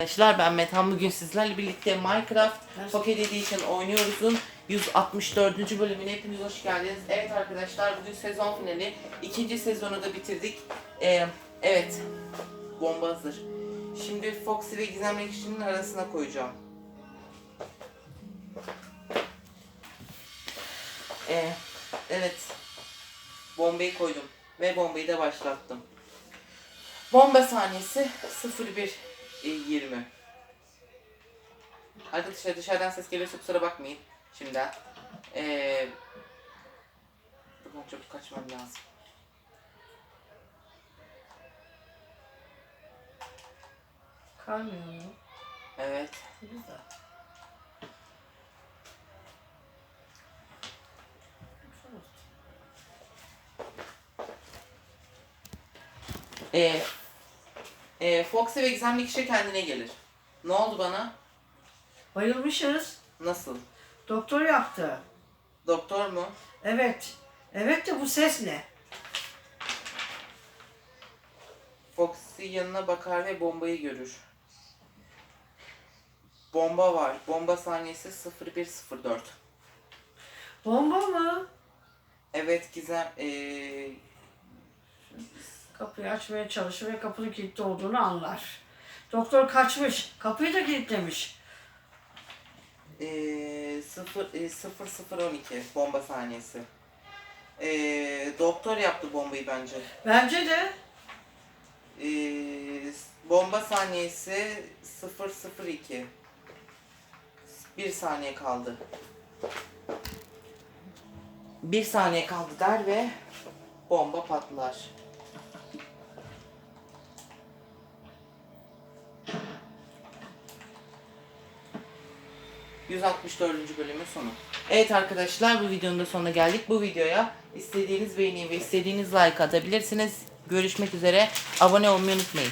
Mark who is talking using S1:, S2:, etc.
S1: Arkadaşlar ben Metan bugün sizlerle birlikte Minecraft Pocket Edition oynuyoruz'un 164. bölümüne hepiniz hoş geldiniz. Evet arkadaşlar bugün sezon finali. ikinci sezonu da bitirdik. Ee, evet bomba hazır. Şimdi Foxy ve Gizemli kişinin arasına koyacağım. Ee, evet bombayı koydum ve bombayı da başlattım. Bomba saniyesi 01 e, 20. Arkadaşlar dışarıdan ses geliyorsa kusura bakmayın şimdiden. Ee, buradan çok kaçmam lazım.
S2: Kalmıyor mu?
S1: Evet.
S2: Güzel.
S1: Ee, e, Foxy ve Gizemli kişi kendine gelir. Ne oldu bana?
S2: Bayılmışız.
S1: Nasıl?
S2: Doktor yaptı.
S1: Doktor mu?
S2: Evet. Evet de bu ses ne?
S1: Foxy yanına bakar ve bombayı görür. Bomba var. Bomba saniyesi 0104.
S2: Bomba mı?
S1: Evet Gizem ee,
S2: Kapıyı açmaya çalışır ve kapının kilitli olduğunu anlar. Doktor kaçmış. Kapıyı da kilitlemiş.
S1: ee, 0 ee, 0012 bomba saniyesi. Ee, doktor yaptı bombayı bence.
S2: Bence de
S1: Ee, bomba saniyesi 002. Bir saniye kaldı. Bir saniye kaldı der ve bomba patlar. ...164. bölümün sonu. Evet arkadaşlar bu videonun da sonuna geldik. Bu videoya istediğiniz beğeni ve istediğiniz like atabilirsiniz. Görüşmek üzere. Abone olmayı unutmayın.